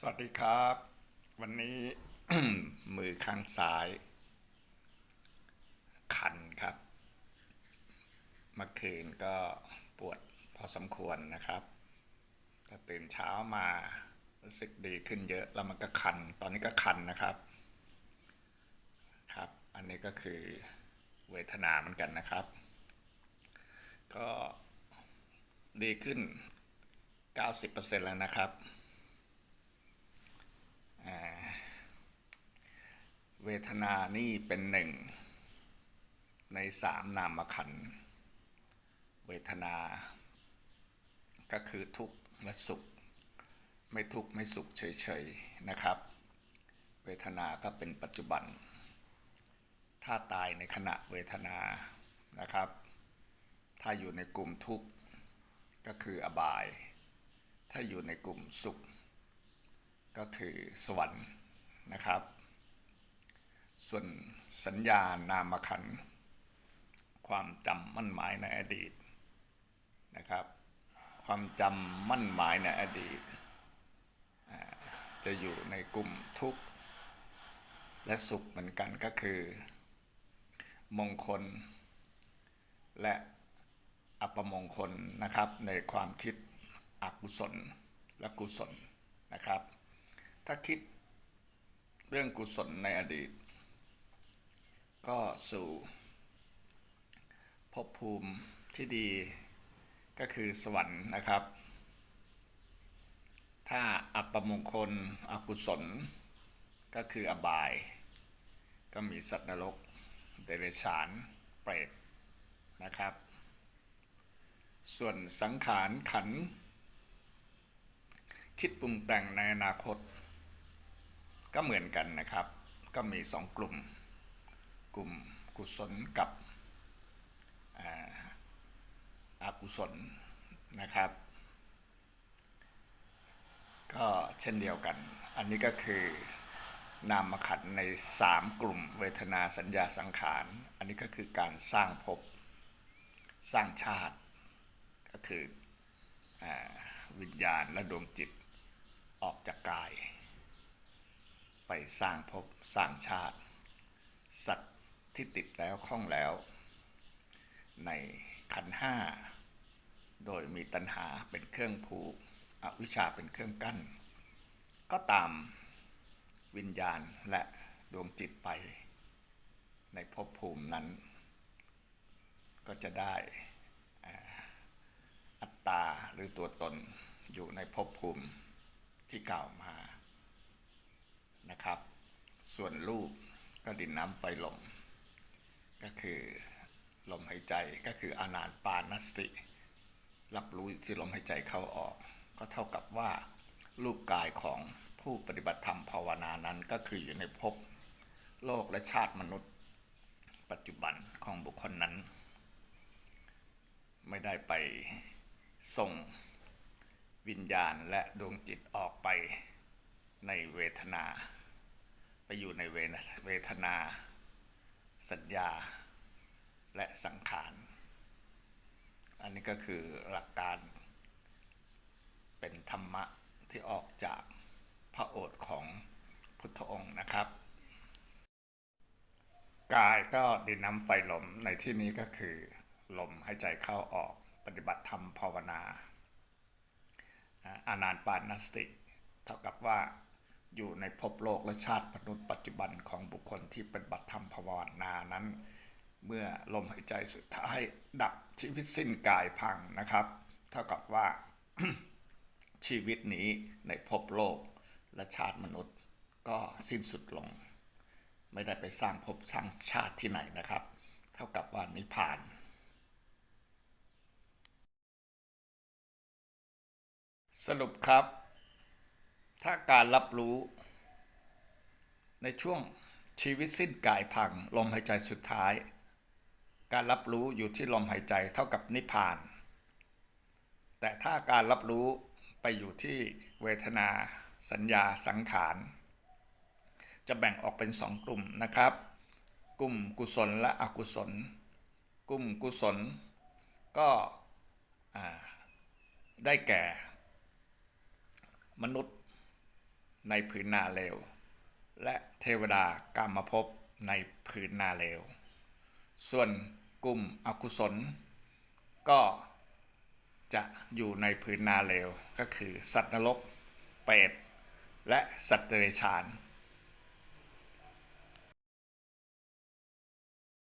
สวัสดีครับ วันนี้มือข้างซ้าย คันครับ เมื่อคืนก็ปวดพอสมควรนะครับ แต่ตื่นเช้ามา รู้สึกดีขึ้นเยอะ แล้วมันก็คัน ตอนนี้ก็คันนะครับ ครับ อันนี้ก็คือเวทนาเหมือนกันนะครับ ก็ดีขึ้น 90%แล้วนะครับ เวทนานี่เป็นหนึ่ง ในสามนามขัน เวทนา ก็คือทุกข์และสุข ไม่ทุกข์ไม่สุขเฉยๆนะครับ เวทนาก็เป็นปัจจุบัน ถ้าตายในขณะเวทนานะครับ ถ้าอยู่ในกลุ่มทุกข์ก็คืออบาย ถ้าอยู่ในกลุ่มสุข ก็คือสวรรค์นะครับ ส่วนสัญญานามขัน ความจำมั่นหมายในอดีตนะครับ ความจำมั่นหมายในอดีต จะอยู่ในกลุ่มทุกข์ และสุขเหมือนกันก็คือ มงคล และอัปมงคลนะครับในความคิดอกุศลและกุศลนะครับ ถ้าคิดเรื่องกุศลในอดีต ก็สู่ภพภูมิที่ดีก็คือสวรรค์นะครับ ถ้าอัปมงคลอกุศล ก็คืออบาย ก็มีสัตว์นรก เดรัจฉาน เปรตนะครับ ส่วนสังขารขัน คิดปรุงแต่งในอนาคต ก็เหมือนกันนะครับ ก็มีสองกลุ่ม กลุ่มกุศลกับอากุศลนะครับ ก็เช่นเดียวกัน อันนี้ก็คือนามขันในสามกลุ่มเวทนาสัญญาสังขาร อันนี้ก็คือการสร้างภพสร้างชาติ ก็คืออวิญญาณและดวงจิตออกจากกาย ไปสร้างภพสร้างชาติ สัตว์ ที่ติดแล้วคล้องแล้ว ในขันห้าโดยมีตัณหาเป็นเครื่องผูกอวิชชาเป็นเครื่องกั้น ก็ตามวิญญาณและดวงจิตไป ในภพภูมินั้น ก็จะได้อัตตาหรือตัวตนอยู่ในภพภูมิที่กล่าวมานะครับ ส่วนรูปก็ดินน้ำไฟลม ก็คือลมหายใจก็คืออานาปานสติ รับรู้ที่ลมหายใจเข้าออก ก็เท่ากับว่ารูปกายของผู้ปฏิบัติธรรมภาวนานั้นก็คืออยู่ในภพโลกและชาติมนุษย์ ปัจจุบันของบุคคลนั้น ไม่ได้ไปส่งวิญญาณและดวงจิตออกไปในเวทนา ไปอยู่ในเวเวทนา สัญญาและสังขาร อันนี้ก็คือหลักการเป็นธรรมะที่ออกจากพระโอษฐ์ของพุทธองค์นะครับ กายก็ดินน้ำไฟลมในที่นี้ก็คือ ลมหายใจเข้าออกปฏิบัติธรรมภาวนา อาอานานปานสติ เท่ากับว่า อยู่ในภพโลกและชาติมนุษย์ปัจจุบันของบุคคลที่เปฏิบัตธรรมภาวนานั้น เมื่อลมหายใจสุดท้ายดับชีวิตสิ้นกายพังนะครับ เท่ากับว่าชีวิตนี้ในภพโลกและชาติมนุษย์ก็สิ้นสุดลง ไม่ได้ไปสร้างภพสร้างชาติที่ไหนนะครับ เท่ากับว่านิพพานสรุปครับ ถ้าการรับรู้ ในช่วงชีวิตสิ้นกายพังลมหายใจสุดท้าย การรับรู้อยู่ที่ลมหายใจเท่ากับนิพพาน แต่ถ้าการรับรู้ไปอยู่ที่เวทนา สัญญาสังขาร จะแบ่งออกเป็นสองกลุ่มนะครับ กลุ่มกุศลและอกุศล กลุ่มกุศล ก็ได้แก่ มนุษย์ ในผืนนาเลว และเทวดากามภพในผืนนาเลว ส่วนกลุ่มอกุศล ก็จะอยู่ในผืนนาเลว ก็คือสัตว์นรก เปรตและสัตว์เดรัจฉาน